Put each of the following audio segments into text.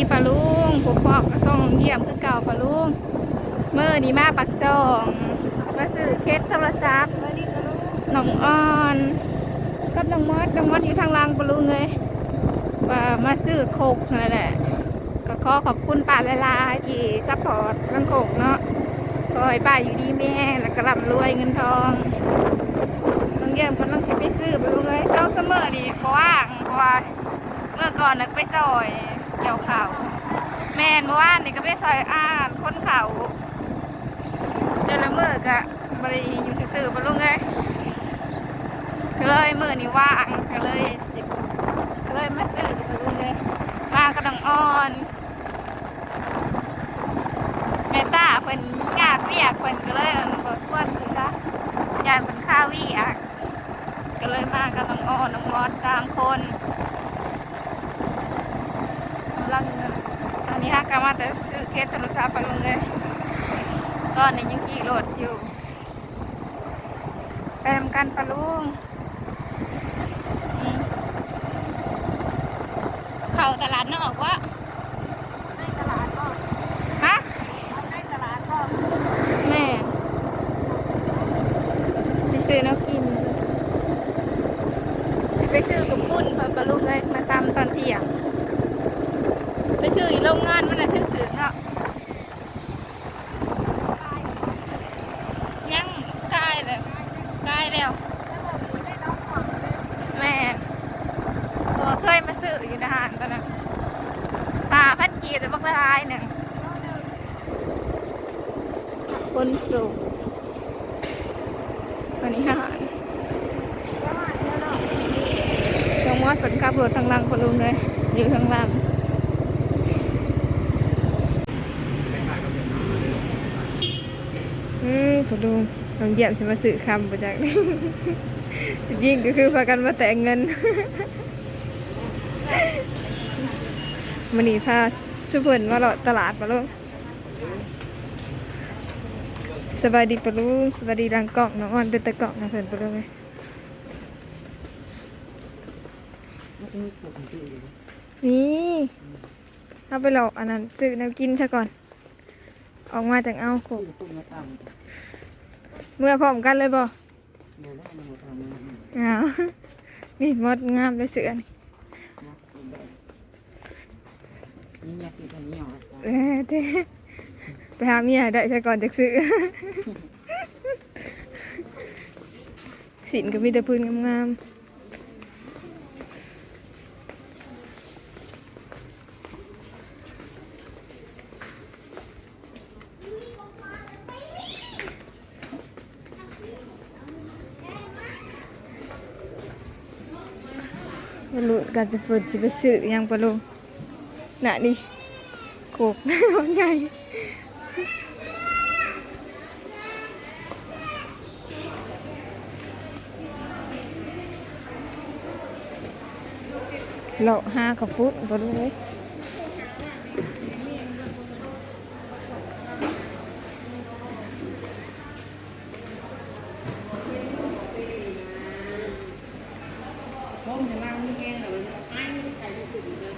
ดีปะลุงผมบอกกระส่งเยี่ยมคือเก่าปะลุงเมื่อนี้มาปักจองมาซื้อเคสโทรศัพท์น้องอ่อนกับน้องมอดน้องมอดอยู่ทางล่างปะลุงเลยว่ามาซื้อโคกนั่นแหละก็ขอขอบคุณป้าลายๆที่ซัพพอร์ตเรื่องโคกเนาะขอให้ป้าอยู่ดีแม่แล้วก็ร่ำรวยเงินทองน้องเยี่ยมกำลังจะไปซื้อไปลุงเลยเช้าเสมอนี่เพราะว่าเพราะว่าเมื่อก่อนนึกไปซอย เกี่ยวข่าวแม่นเมื่อวานนี่ก็ไปซอยอ่านคนเขาเดือนละเมือกะบริอยู่ซื่อๆบลุงเลยเลยมือนี้ว่างก็เลยสิก็เลยมาซื้อกับบลุงเลยว่างกระดังอ่อนแม่ตาเพิ่นงานเรียกเพิ่นก็เลยบอส่วนคือคะยายเพิ่นข้าววิอะก็เลยมากับน้องอ่อนน้องมอดสามคน ลังอันนี้ฮะ กามาแต่ซื้อเคสโทรศัพท์ไปลงเลยตอนนี้ยังขี่รถอยู่ ไปทำการปะลุงอืมเข้าตลาดนอกวะในตลาดก็ฮะเอาในตลาดก็แม่ไปซื้อน้ำกินสิไปซื้อกับปุ้นพอปะลุงเลยมาตำตอนเที่ยงไป ซื้ออยู่โรงงานมันน่ะถึงถึงๆเนาะยังตายเลยตายแล้วแม่ตัวเคยมาซื้ออยู่นห้างตอนนั้นป่าพันจีแต่บักละลายหนึ่งคนสูงวันนี้ห้างก็หาเยอะเนาะจังหวัดฝนขับรถทางหลังพลุงเลยอยู่ทางหลังอืม พลุงลองเยี่ยมจะมาสื่อคำประจักษ์ยิ่งก็คือพากันมาแต่งเงินมันนี่พาสุเพิ่นมาเลาะตลาดปะลุงสบายดีปะลุงสบายดีดังกล่องน้องอ่อนเป็นตะกล่องนะเพิ่นปะลุงเลยนี่เอาไปหลอกอันนั้นซื้อน้ำกินซะก่อน ออกมาจากเอาโข เมื่อพร้อมกันเลยบ่เอานี่มดงามเลยเสือนี่นี่อยากกินอันนี้เหรอเอ้ยเท่ไปหาเมียได้ใช่ก่อนจากซื้อสินก็มีแต่พื้นงามๆ ไม่รู้การจะเปิดจะไปซื้อยังปะลุงน่ะดิโขกว่าไงเราห้าขบฟุตปะลุงเลย พงจะนั่งนี่แกงเลยไอ้ไม่ใครจะถึงเลย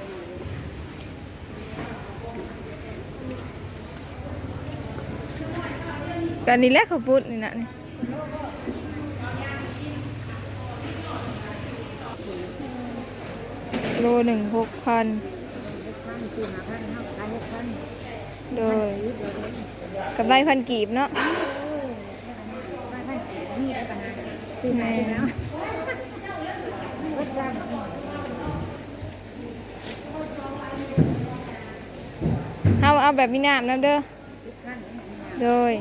กันนี้แหละเขาพูดนี่นะนี่โลหนึ่งหกพันโดยกับไรพันกีบเนาะแม่เอาเอาแบบมีน้ำนะเด้อโดย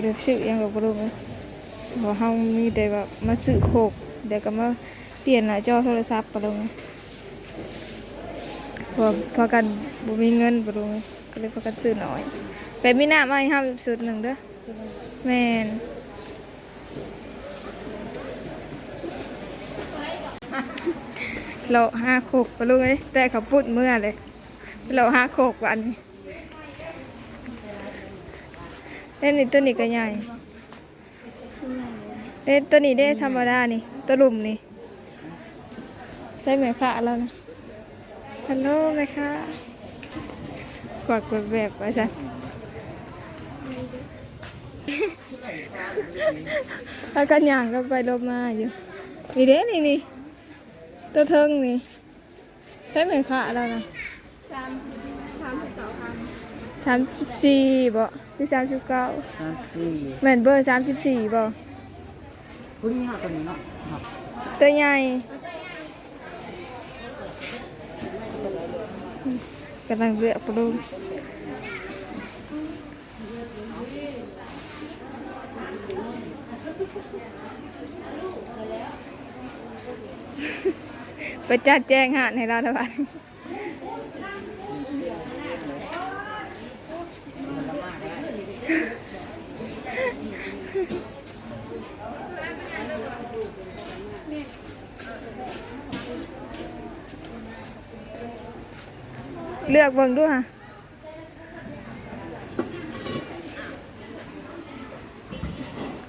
บริสื่อยังกับบริเลยเพราะเฮามีแต่แบบมาสื่อโคกเดี๋ยวก็มาเปลี่ยนหน้าจอโทรศัพท์ปะลงพอพอกันบ่มีเงินปะลงก็เลยพากันซื้อหน่อยแต่มีน้ำมาให้เฮาสุดหนึ่งเด้อแม่นเราห้าโคกปะลุงเอ้ยแต่เขาพูดเมื่อเลยเราห้าโคกวันนี้ เล่นนี่ตัวนี้ก็ใหญ่เล่นตัวนี้ได้ธรรมดานี่ตัวลุ่มนี่ใช่ไหมคะแล้วนะฮัลโหลไหมคะกวักกวักแบบว่าจ้ะแล้วกันอย่างก็ไปลบมาอยู่นี่เด้นี่นี่ตัวเทิงนี่ใช่ไหมคะแล้วนะสามสามสิบเก้าพัน สามสิบสี่บ่หรือสามสิบเก้านั่นคือแม่นเบอร์สามสิบสี่บ่ผู้นี้ฮะตัวนี้เนาะครับตัวใหญ่กำลังเลือกปลูกไปจัดแจ้งหาในรัฐบาล เลือกเบิ่งด้วยค่ะ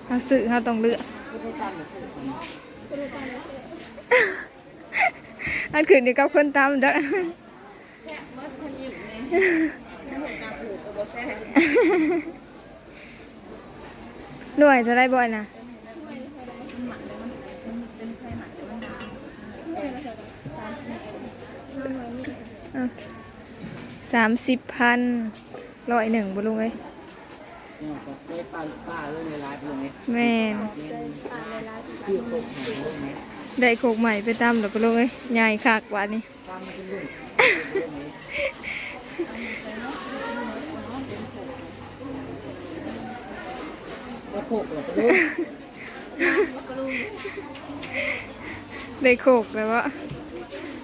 เขาสื่อเขาต้องเลือกอันคืนนี้กับคนตามเด้อหน่วยจะได้บ่อยนะ สามสิบพันร้อยหนึ่งบุลุงเอ้ยเนี่ยก็ได้ปลาปลาเรื่องในร้านเรื่องนี้แม่นคือโคกหางเรื่องนี้ได้โคกใหม่ไปตามเดี๋ยวบุลุงเอ้ยใหญ่คักว่านี่ปลามันเป็นรุ่นแล้วโคกเหรอไปเลยได้โคกแล้ววะ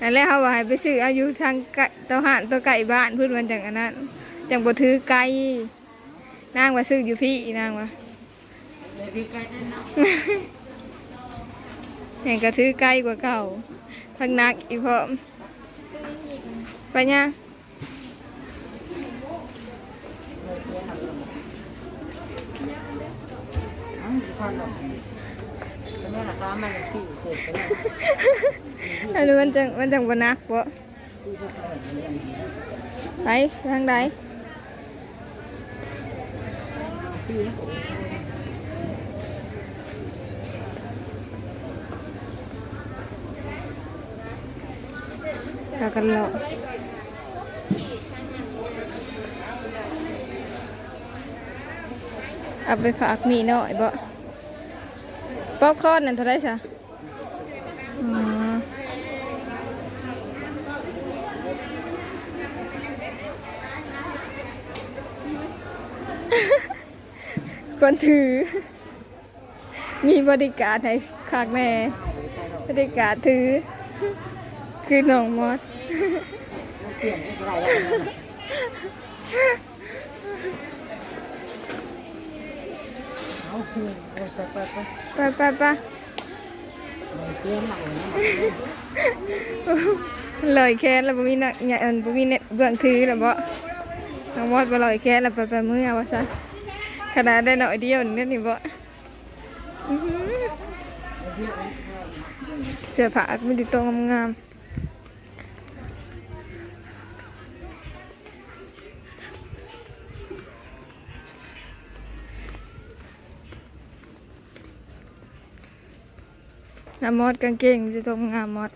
นั่นแหละเขาว่าให้ไปซื้ออายุทางไก่เตาห่านตัวไก่บ้านเพื่อนวันจังอันนั้นจังบ่ถือไก่นางว่าซื้ออยู่พี่นางว่าเลยดีใจนั่นเนาะเห็นก็ถือไก่กว่าเก่าทั้งนักอีกพร้อมไปยังอ้าวความดอ กแต่แม่ราคามันสี่โคกไปแล้อันนี้มันจังมันจังบนักบ่คือพวกเขาแบบนี้ไปทางใดคือเรากันเลาะเอาไปฝากมีหน่อยบ่ ป๊อปคอนนั่นเท่าไหรซะอ๋อคนถือ มีบริการให้คากแน่บริการถือ คือน้องมอส ไปไปไปไปลยนะเลยแค่แล้วบ่มีนักอย่าเอินบ่มีเน็ตเบื้องถือแล้วบ่น้องมอสบ่ลอยแค่แล้วไปไปเมื่อว่าซะขนาดได้หน่อยเดียวนี่นี่บ่เสื้อผ้ามันติดตัวงามๆ น้ำมอดกางเกงมันจะตัวงามมอด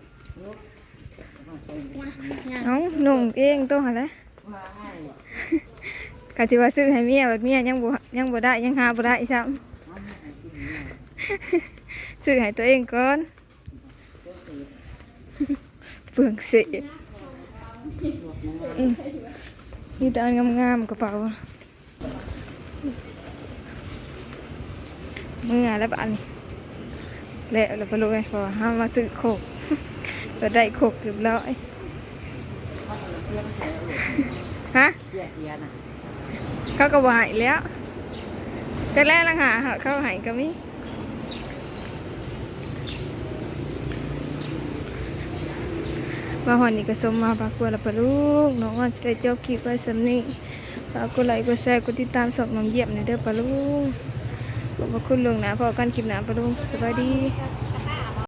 เอาหนุ่งเองตัวหั่นแหละกะสิว่าซื้อให้เมียบัดเมียยังบ่ยังบ่ได้ยังหาบ่ได้ซ้ำซื้อให้ตัวเองก่อนเปลืองเสียอืมนี่แต่อันงามๆกระเป๋าเมื่อแล้วบอันนี้ แล้วแล้วไปเลยพอห้ามมาซื้อโคกก็ได้โคกเรียบร้อยฮะเขาก็หายแล้วแต่แรกลังหาเขาหายก็มีมาหอนนี่ก็สมมาปากกวดแล้วปะลูกน้องว่าจะได้จบคลิปไว้สำนี้ฝากกดไหลกดแชร์กดติดตามสองน้องเยี่ยมในเด้อปะลุง ขอบคุณลุงนะพอกันคลิปหน้าปะลุงสวัสดี